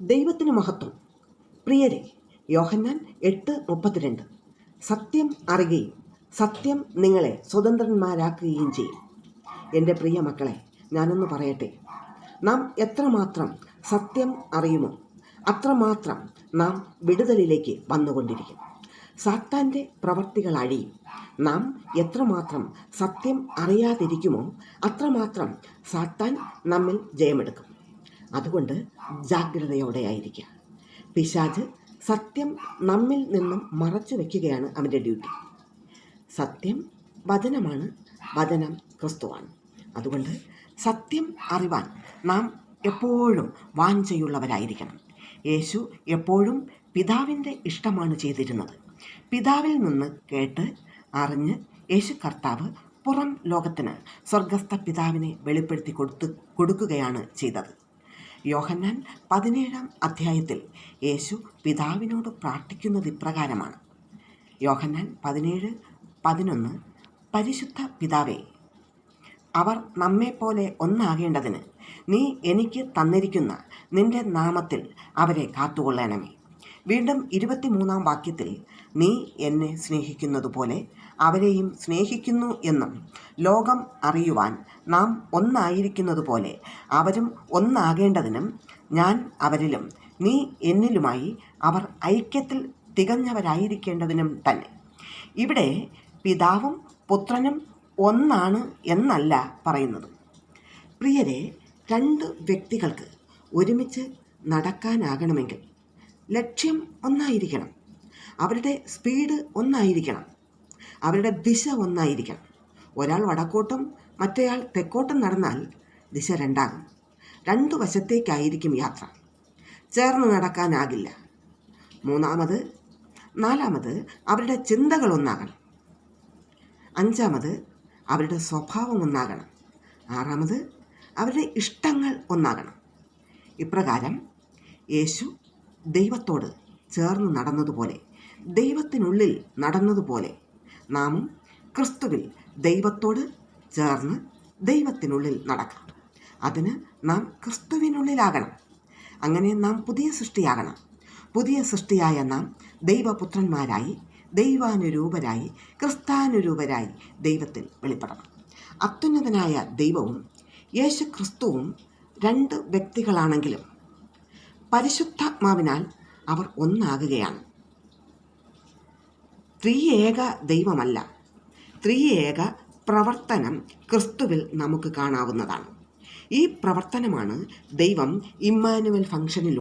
ദൈവത്തിന് മഹത്വം. പ്രിയരെ യോഹന്നാൻ എട്ട് മുപ്പത്തിരണ്ട്. സത്യം അറിയുകയും സത്യം നിങ്ങളെ സ്വതന്ത്രന്മാരാക്കുകയും ചെയ്യും. എന്റെ പ്രിയ മക്കളെ ഞാനൊന്ന് പറയട്ടെ. നാം എത്രമാത്രം സത്യം അറിയുമോ അത്രമാത്രം നാം വിടുതലിലേക്ക് വന്നുകൊണ്ടിരിക്കും. സാത്താന്റെ പ്രവർത്തികൾ അഴിയും. നാം എത്രമാത്രം സത്യം അറിയാതിരിക്കുമോ അത്രമാത്രം സാത്താൻ നമ്മിൽ ജയമെടുക്കും. അതുകൊണ്ട് ജാഗ്രതയോടെ ആയിരിക്കുക പിശാജ് സത്യം നമ്മിൽ നിന്നും മറച്ചു വയ്ക്കുകയാണ് അവന്റെ ഡ്യൂട്ടി. സത്യം വചനമാണ് വചനം ക്രിസ്തുവാണ്. അതുകൊണ്ട് സത്യം അറിവാൻ നാം എപ്പോഴും വാഞ്ചയുള്ളവരായിരിക്കണം. യേശു എപ്പോഴും പിതാവിന്റെ ഇഷ്ടമാണ് ചെയ്തിരുന്നത്. പിതാവിൽ നിന്ന് കേട്ട് അറിഞ്ഞ് യേശു കർത്താവ് പുറം ലോകത്തിന് സ്വർഗസ്ഥ പിതാവിനെ വെളിപ്പെടുത്തി കൊടുത്തു കൊടുക്കുകയാണ് ചെയ്തത്. യോഹന്നാൻ പതിനേഴാം അധ്യായത്തിൽ യേശു പിതാവിനോട് പ്രാർത്ഥിക്കുന്നത് ഇപ്രകാരമാണ്. യോഹന്നാൻ പതിനേഴ് പതിനൊന്ന് പരിശുദ്ധ പിതാവേ അവർ നമ്മെപ്പോലെ ഒന്നാകേണ്ടതിന് നീ എനിക്ക് തന്നിരിക്കുന്ന നിന്റെ നാമത്തിൽ അവരെ കാത്തുകൊള്ളണമേ. വീണ്ടും ഇരുപത്തിമൂന്നാം വാക്യത്തിൽ നീ എന്നെ സ്നേഹിക്കുന്നതുപോലെ അവരെയും സ്നേഹിക്കുന്നു എന്നും ലോകം അറിയുവാൻ നാം ഒന്നായിരിക്കുന്നതുപോലെ അവരും ഒന്നാകേണ്ടതിനും ഞാൻ അവരിലും നീ എന്നിലുമായി അവർ ഐക്യത്തിൽ തികഞ്ഞവരായിരിക്കേണ്ടതിനും തന്നെ. ഇവിടെ പിതാവും പുത്രനും ഒന്നാണ് എന്നല്ല പറയുന്നത്. പ്രിയരെ രണ്ട് വ്യക്തികൾക്ക് ഒരുമിച്ച് നടക്കാനാകണമെങ്കിൽ ലക്ഷ്യം ഒന്നായിരിക്കണം. അവരുടെ സ്പീഡ് ഒന്നായിരിക്കണം. അവരുടെ ദിശ ഒന്നായിരിക്കണം. ഒരാൾ വടക്കോട്ടും മറ്റേയാൾ തെക്കോട്ടും നടന്നാൽ ദിശ രണ്ടാകും. രണ്ടു വശത്തേക്കായിരിക്കും യാത്ര. ചേർന്ന് നടക്കാനാകില്ല. മൂന്നാമത് നാലാമത് അവരുടെ ചിന്തകൾ ഒന്നാകണം. അഞ്ചാമത് അവരുടെ സ്വഭാവം ഒന്നാകണം. ആറാമത് അവരുടെ ഇഷ്ടങ്ങൾ ഒന്നാകണം. ഇപ്രകാരം യേശു ദൈവത്തോട് ചേർന്ന് നടന്നതുപോലെ ദൈവത്തിനുള്ളിൽ നടന്നതുപോലെ നാമും ക്രിസ്തുവിൽ ദൈവത്തോട് ചേർന്ന് ദൈവത്തിനുള്ളിൽ നടക്കാം അതിന് നാം ക്രിസ്തുവിനുള്ളിലാകണം. അങ്ങനെ നാം പുതിയ സൃഷ്ടിയാകണം. പുതിയ സൃഷ്ടിയായ നാം ദൈവപുത്രന്മാരായി ദൈവാനുരൂപരായി ക്രിസ്താനുരൂപരായി ദൈവത്തിൽ വെളിപ്പെടണം. അത്യുന്നതനായ ദൈവവും യേശു ക്രിസ്തുവും രണ്ട് വ്യക്തികളാണെങ്കിലും പരിശുദ്ധാത്മാവിനാൽ അവർ ഒന്നാകുകയാണ്. ത്രിയേക ദൈവമല്ല. ത്രിയേക പ്രവർത്തനം ക്രിസ്തുവിൽ നമുക്ക് കാണാവുന്നതാണ്. ഈ പ്രവർത്തനമാണ് ദൈവം ഇമ്മാനുവൽ ഫംഗ്ഷനിൽ